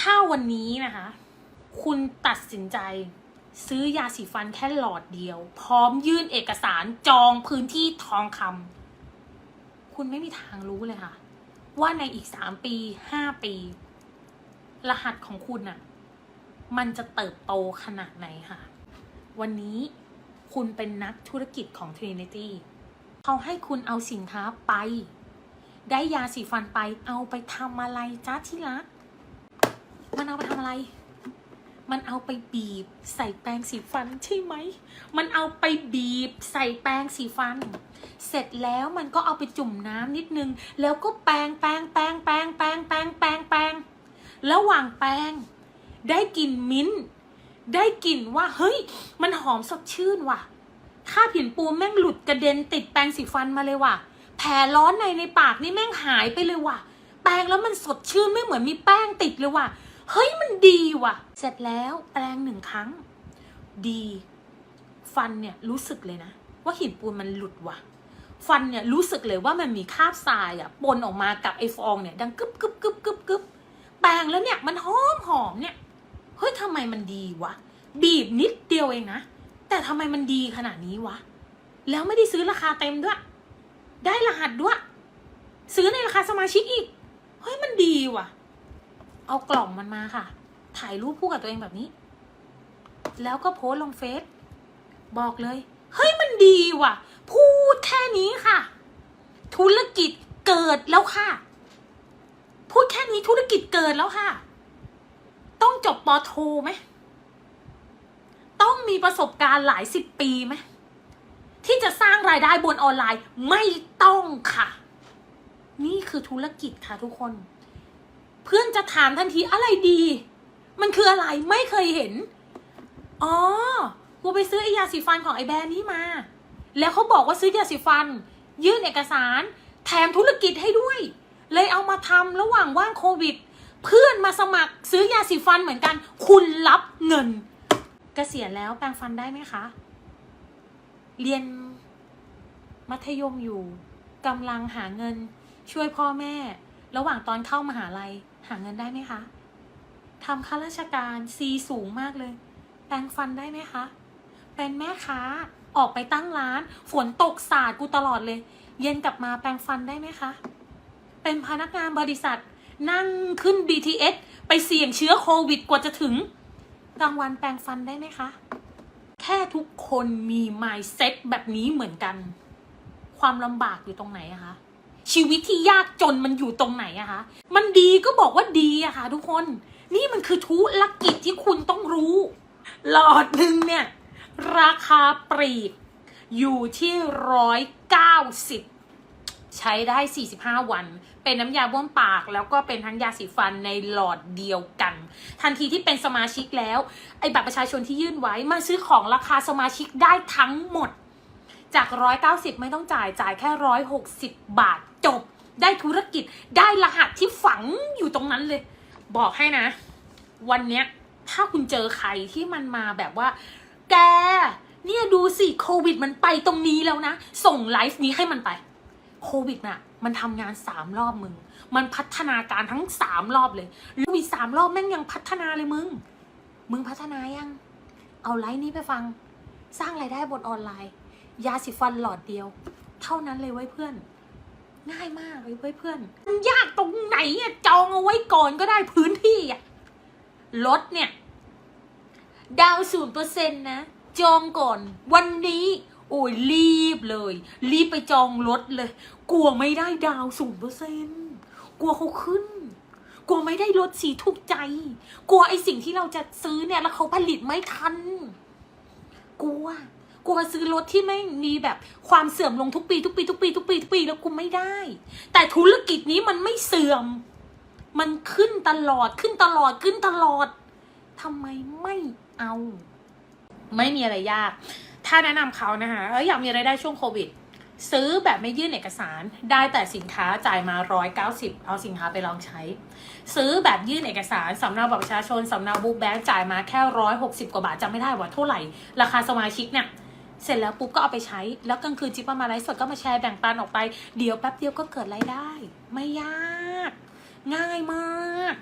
ถ้าวันนี้นะคะ คุณตัดสินใจซื้อยาสีฟันแค่หลอดเดียว พร้อมยื่นเอกสารจองพื้นที่ทองคำคุณไม่มีทางรู้เลยค่ะ ว่าในอีกสามปีห้าปี รหัสของคุณอะมันจะเติบโตขนาดไหนค่ะ วันนี้คุณเป็นนักธุรกิจของ Trinity เขาให้คุณเอาสินค้าไป ได้ยาสีฟันไปเอาไปทำอะไรจ้าที่รัก เอาไปทำอะไร มันเอาไปบีบ ใส่แปรงสีฟันใช่ไหม มันเอาไปบีบ ใส่แปรงสีฟัน เสร็จแล้วมันก็เอาไปจุ่มน้ำนิดนึง แล้วก็แปรงแปรงแปรงแปรงแปรงแปรงแปรงแปรงระหว่างแปรงได้กลิ่นมิ้นได้กลิ่นว่าเฮ้ย มันหอมสดชื่นว่ะถ้าผินปูแม่งหลุดกระเด็นติดแปรงสีฟันมาเลยว่ะ แผลร้อนในในปากนี่แม่งหายไปเลยว่ะ แปรงแล้วมันสดชื่นไม่เหมือนมีแป้งติดเลยว่ะ เฮ้ยมันดีว่ะ เสร็จแล้วแปรงหนึ่งครั้ง ดี ฟันเนี่ยรู้สึกเลยนะ ว่าหินปูนมันหลุดว่ะ ฟันเนี่ยรู้สึกเลยว่ามันมีคราบทรายอะปนออกมากับไอฟองเนี่ย ดังกึบกึบกึบกึบกึบแปรงแล้วเนี่ยมันหอมหอมเนี่ยเฮ้ยทำไมมันดีวะ บีบนิดเดียวเองนะแต่ทำไมมันดีขนาดนี้วะ แล้วไม่ได้ซื้อราคาเต็มด้วย ได้รหัสด้วย ซื้อในราคาสมาชิกอีก เฮ้ยมันดีว่ะ เอากล่องมันมาค่ะ ถ่ายรูปคู่กับตัวเองแบบนี้ แล้วก็โพสต์ลงเฟซบอกเลย เฮ้ยมันดีว่ะ พูดแค่นี้ค่ะ ธุรกิจเกิดแล้วค่ะ พูดแค่นี้ธุรกิจเกิดแล้วค่ะ ต้องจบปอโทไหมต้องมีประสบการณ์หลายสิบปีไหมที่จะสร้างรายได้บนออนไลน์ไม่ต้องค่ะ นี่คือธุรกิจค่ะทุกคน เพื่อนจะถามทันทีอะไรดี มันคืออะไรไม่เคยเห็น อ๋อ กูไปซื้อไอยาสีฟันของไอแบรนด์นี้มา แล้วเขาบอกว่าซื้อยาสีฟัน ยื่นเอกสาร แถมธุรกิจให้ด้วย เลยเอามาทำระหว่างว่างโควิด เพื่อนมาสมัครซื้อยาสีฟันเหมือนกัน คุณรับเงินกเกษียณแล้วแปรงฟันได้ไหมคะ เรียนมัธยมอยู่กำลังหาเงินช่วยพ่อแม่ ระหว่างตอนเข้ามหาลัย หาเงินได้ไหมคะทำข้าราชการซีสูงมากเลย แปรงฟันได้ไหมคะ เป็นแม่ค้าออกไปตั้งร้าน ฝนตกสาดกูตลอดเลย เย็นกลับมาแปรงฟันได้ไหมคะ เป็นพนักงานบริษัท นั่งขึ้น BTS ไปเสี่ยงเชื้อโควิดกว่าจะถึงกลางวันแปรงฟันได้ไหมคะ แค่ทุกคนมี mindset แบบนี้เหมือนกัน ความลำบากอยู่ตรงไหนอะคะ ชีวิตที่ยากจนมันอยู่ตรงไหนอะคะ มันดีก็บอกว่าดีอะค่ะ ทุกคน นี่มันคือธุรกิจที่คุณต้องรู้ หลอดหนึ่งเนี่ย ราคาปลีกอยู่ที่ร้อยเก้าสิบใช้ได้ 45 วัน เป็นน้ำยาบ้วนปาก แล้วก็เป็นทั้งยาสีฟันในหลอดเดียวกัน ทันทีที่เป็นสมาชิกแล้ว ไอ้บัตรประชาชนที่ยื่นไว้มาซื้อของราคาสมาชิกได้ทั้งหมด จาก 190 ไม่ต้องจ่าย จ่ายแค่ 160 บาท จบ ได้ธุรกิจ ได้รหัสที่ฝังอยู่ตรงนั้นเลย บอกให้นะ วันเนี้ย ถ้าคุณเจอใครที่มันมาแบบว่า แก เนี่ยดูสิโควิดมันไปตรงนี้แล้วนะ ส่งไลฟ์นี้ให้มันไปโควิดน่ะ มันทำงานสามรอบมึง มันพัฒนาการทั้งสามรอบเลยโควิดสามรอบแม่งยังพัฒนาเลยมึง มึงพัฒนายัง เอาไลฟ์นี้ไปฟัง สร้างรายได้บนออนไลน์ ยาสีฟันหลอดเดียว เท่านั้นเลยไว้เพื่อน ง่ายมากเลยเพื่อนมันยากตรงไหนอะจองเอาไว้ก่อนก็ได้พื้นที่อะรถเนี่ย ดาวศูนย์เปอร์เซ็นต์นะ จองก่อน วันนี้ โอ้ยรีบเลย รีบไปจองรถเลย กลัวไม่ได้ดาวศูนย์เปอร์เซ็นต์กลัวเขาขึ้น กลัวไม่ได้รถสีถูกใจ กลัวไอสิ่งที่เราจะซื้อเนี่ย แล้วเขาผลิตไม่ทัน กลัว กลัวซื้อรถที่ไม่มีแบบความเสื่อมลงทุกปี ทุกปี ทุกปี ทุกปี ทุกปีแล้วกูไม่ได้ แต่ธุรกิจนี้มันไม่เสื่อม มันขึ้นตลอดขึ้นตลอดขึ้นตลอดทำไมไม่เอา ไม่มีอะไรยาก ถ้าแนะนำเขานะคะเอ้ยอยากมีไรายได้ช่วงโควิด ซื้อแบบไม่ยื่นเอกสาร ได้แต่สินค้าจ่ายมา 190 เอาสินค้าไปลองใช้ ซื้อแบบยื่นเอกสารสำเนาบัตรประชาชนสำเนาบุ๊กแบงค์จ่ายมาแค่ 160 กว่าบาทจำไม่ได้ว่าเท่าไหร่ ราคาสมาชิกเนี่ย เสร็จแล้วปุ๊บก็เอาไปใช้ แล้วกลางคืนจิ๊บเอามาไลฟ์สดก็มาแชร์แบ่งปันออกไป เดี๋ยวแป๊บเดียวก็เกิดรายได้ ไม่ยาก ง่ายมาก